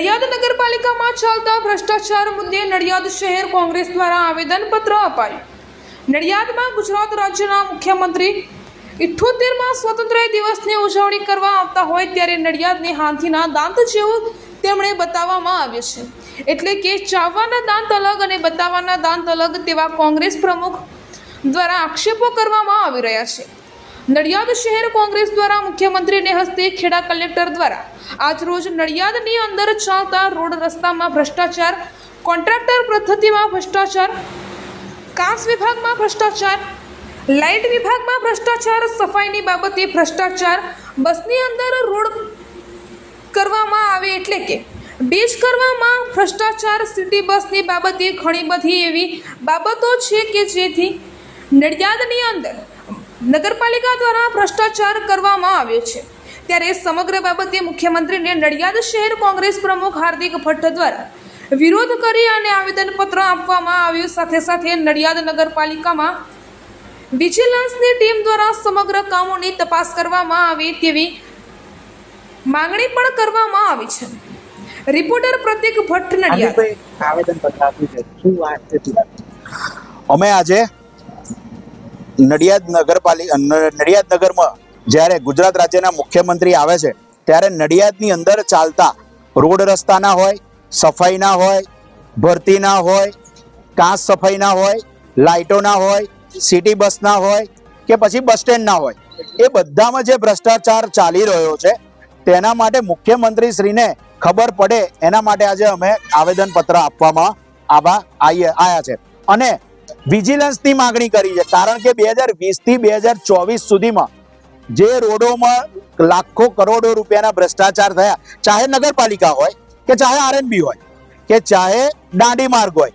નડિયાદ નગરપાલિકામાં ચાલતા ભ્રષ્ટાચાર મુદ્દે નડિયાદ શહેર કોંગ્રેસ દ્વારા આવેદનપત્ર અપાયું. નડિયાદમાં ગુજરાત રાજ્યના મુખ્યમંત્રી ઇઠ્ઠોતેરમાં સ્વતંત્ર દિવસની ઉજવણી કરવા આવતા હોય ત્યારે નડિયાદને હાથીના દાંત જેવું તેમણે બતાવવામાં આવ્યું છે. એટલે કે ચાવવાના દાંત અલગ અને બતાવવાના દાંત અલગ તેવા કોંગ્રેસ પ્રમુખ દ્વારા આક્ષેપો કરવામાં આવી રહ્યા છે. નડિયાદ શહેર કોંગ્રેસ દ્વારા મુખ્યમંત્રીને હસ્તે ખેડા કલેક્ટર દ્વારા આજરોજ નડિયાદની અંદર ચાલતા રોડ રસ્તામાં ભ્રષ્ટાચાર, કોન્ટ્રાક્ટર પદ્ધતિમાં ભ્રષ્ટાચાર, કાંસ વિભાગમાં ભ્રષ્ટાચાર, લાઇટ વિભાગમાં ભ્રષ્ટાચાર, સફાઈની બાબતે ભ્રષ્ટાચાર, બસની અંદર રોડ કરવામાં આવે એટલે કે બીજ કરવામાં ભ્રષ્ટાચાર, સિટી બસની બાબતે ઘણી બધી એવી બાબતો છે કે જેથી નડિયાદની અંદર નગરપાલિકા દ્વારા ભ્રષ્ટાચાર કરવામાં આવ્યો છે. ત્યારે સમગ્ર બાબતે મુખ્યમંત્રીને નડિયાદ શહેર કોંગ્રેસ પ્રમુખ હાર્દિક ભટ્ટ દ્વારા વિરોધ કરી અને આવેદનપત્ર આપવામાં આવ્યું. સાથે સાથે નડિયાદ નગરપાલિકામાં વિજિલન્સની ટીમ દ્વારા સમગ્ર કામોની તપાસ કરવામાં આવે તેવી માંગણી પણ કરવામાં આવી છે. રિપોર્ટર પ્રતિક ભટ્ટ નડિયાદ. આવેદન આપ્યું છે, શું વાત છે? અમે આજે નડિયાદ નગરપાલિકા નડિયાદ નગરમાં જ્યારે ગુજરાત રાજ્યના મુખ્યમંત્રી આવે છે, ત્યારે નડિયાદની અંદર ચાલતા રોડ રસ્તાના હોય, સફાઈના હોય, ભરતીના હોય કાંસ સફાઈના હોય, લાઇટોના હોય, સિટી બસના હોય કે પછી બસ સ્ટેન્ડના હોય, એ બધામાં જે ભ્રષ્ટાચાર ચાલી રહ્યો છે, તેના માટે મુખ્યમંત્રી શ્રીને ખબર પડે, એના માટે આજે અમે આવેદનપત્ર આપવામાં આવા આવ્યા છે. અને વિજિલન્સની માંગણી કરી છે. કારણ કે બે હજાર વીસથી બે હજાર ચોવીસ સુધીમાં જે રોડોમાં લાખો કરોડો રૂપિયાના ભ્રષ્ટાચાર થયા, ચાહે નગરપાલિકા હોય કે ચાહે આરએનબી હોય કે ચાહે દાંડી માર્ગ હોય,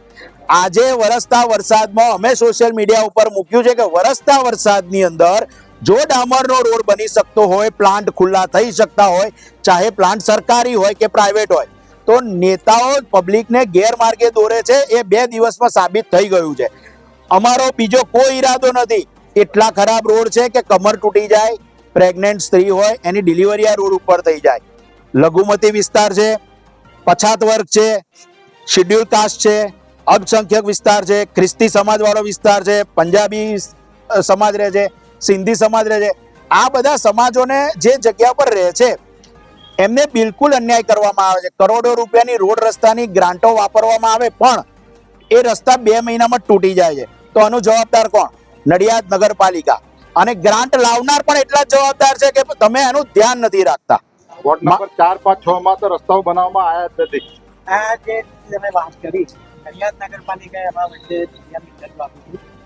આજે વરસતા વરસાદમાં અમે સોશિયલ મીડિયા ઉપર મૂક્યું છે કે વરસતા વરસાદની અંદર જો ડામરનો રોડ બની શકતો હોય પ્લાન્ટ ખુલ્લા થઈ શકતા હોય, ચાહે પ્લાન્ટ સરકારી હોય કે પ્રાઇવેટ હોય, તો નેતાઓ પબ્લિકને ગેરમાર્ગે દોરે છે, એ બે દિવસમાં સાબિત થઈ ગયું છે. અમારો બીજો કોઈ ઈરાદો નથી. એટલા ખરાબ રોડ છે કે કમર તૂટી જાય પ્રેગ્નેન્ટ સ્ત્રી હોય, એની ડિલિવરી આ રોડ ઉપર થઈ જાય. લઘુમતી વિસ્તાર છે, પછાત વર્ગ છે શિડ્યુલ કાસ્ટ છે, અલ્પસંખ્યક વિસ્તાર છે, ખ્રિસ્તી સમાજવાળો વિસ્તાર છે, પંજાબી સમાજ રહે છે, સિંધી સમાજ રહે છે. આ બધા સમાજોને જે જગ્યા પર રહે છે, એમને બિલકુલ અન્યાય કરવામાં આવે છે. કરોડો રૂપિયાની રોડ રસ્તાની ગ્રાન્ટો વાપરવામાં આવે, પણ એ રસ્તા બે મહિનામાં તૂટી જાય છે. તો આનો જવાબદાર કોણ? નડિયાદ નગરપાલિકા. અને ગ્રાન્ટ લાવનાર પણ એટલા જ જવાબદાર છે કે તમે એનું ધ્યાન નથી રાખતા. વોર્ડ નંબર ચાર પાંચ છ માં તો રસ્તાઓ બનાવવામાં આવ્યા જ નથી. આ જે તમે વાત કરી નડિયાદ નગરપાલિકાએ એમાં વચ્ચે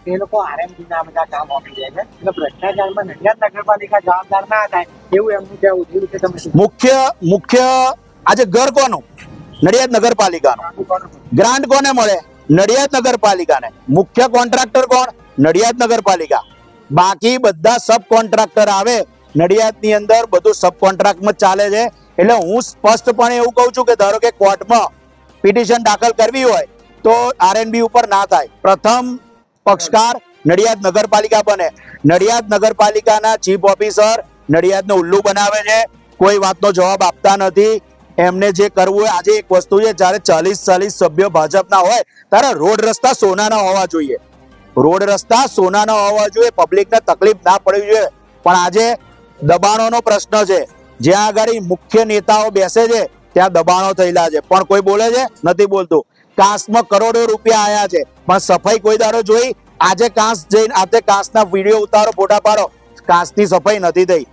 એ લોકો આરએમડી ના બધા કામ આપી જાય છે. એટલે ભ્રષ્ટાચારમાં નડિયાદ નગરપાલિકા જવાબદાર ના થાય એવું એમનું કહેવું છે. કે તમે મુખ્ય મુખ્ય આજે ઘર કોનું? નડિયાદ નગરપાલિકાનું. ગ્રાન્ટ કોને મળે? નડિયાદ નગરપાલિકાને. મુખ્ય કોન્ટ્રાક્ટર કોણ? નડિયાદ નગરપાલિકા. બાકી બધા સબ કોન્ટ્રાક્ટર આવે. નડિયાદની અંદર બધું સબ કોન્ટ્રાક્ટમાં ચાલે છે. એટલે હું સ્પષ્ટપણે એવું કહું છું કે ધારો કે કોર્ટમાં પિટિશન દાખલ કરવી હોય, તો આરએનબી ઉપર ના થાય. પ્રથમ પક્ષકાર નડિયાદ નગરપાલિકા બને. નડિયાદ નગરપાલિકાના ચીફ ઓફિસર નડિયાદને ઉલ્લુ બનાવે છે. કોઈ વાતનો જવાબ આપતા નથી. એમને જે કરવું હોય, આજે એક વસ્તુ છે, જ્યારે ચાલીસ ચાલીસ સભ્યો ભાજપના હોય, ત્યારે રોડ રસ્તા સોનાના હોવા જોઈએ. રોડ રસ્તા સોનાના હોવા જોઈએ, પબ્લિકને તકલીફ ના પડવી જોઈએ. પણ આજે દબાણોનો પ્રશ્ન છે. જ્યાં આગળ મુખ્ય નેતાઓ બેસે છે, ત્યાં દબાણો થયેલા છે. પણ કોઈ બોલે છે? નથી બોલતું. કાંસમાં કરોડો રૂપિયા આવ્યા છે. પણ સફાઈ કોઈ દારો જોઈ? આજે કાંસ જઈને, આજે કાંસના વીડિયો ઉતારો, ફોટા પાડો. કાંસની સફાઈ નથી થઈ.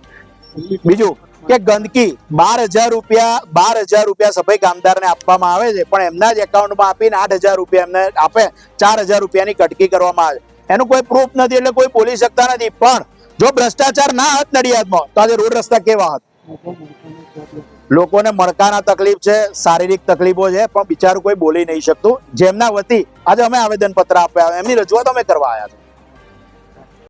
બીજું કે ગંદકી, બાર હજાર રૂપિયા, બાર હજાર રૂપિયા સફાઈ કામદારને આપવામાં આવે છે, પણ એમના જ એકાઉન્ટમાં આપીને આઠ હજાર રૂપિયા એમને આપે, ચાર હજાર રૂપિયાની કટકી કરવામાં આવે એનું કોઈ પ્રૂફ નથી એટલે કોઈ બોલી શકતા નથી. પણ જો ભ્રષ્ટાચાર ના હોત નડિયાદમાં, તો આજે રોડ રસ્તા કેવા હોત? લોકોને મળકાના તકલીફ છે, શારીરિક તકલીફો છે, પણ બિચારું કોઈ બોલી નહીં શકતું. જેમના વતી આજે અમે આવેદન પત્ર આપ્યા એમની રજૂઆત અમે કરવા આવ્યા છે